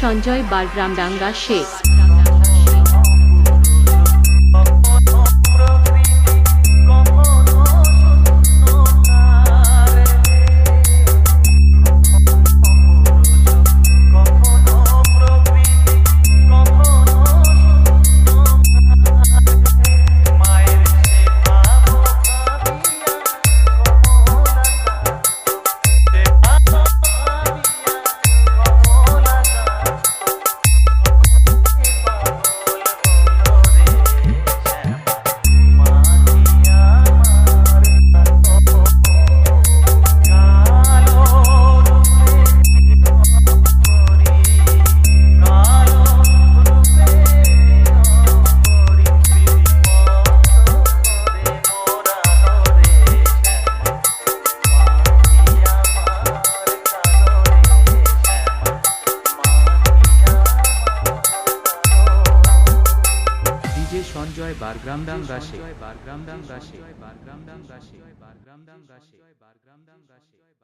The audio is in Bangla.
সঞ্জয় বারগ্রাম ডাঙ্গা শেখ। ডিজে সঞ্জয় বারগ্রাম দাম শেখ বারগ্রাম দাম শেখ বারগ্রাম দাম শেখ বারগ্রাম দাম শেখ বারগ্রাম দাম শেখ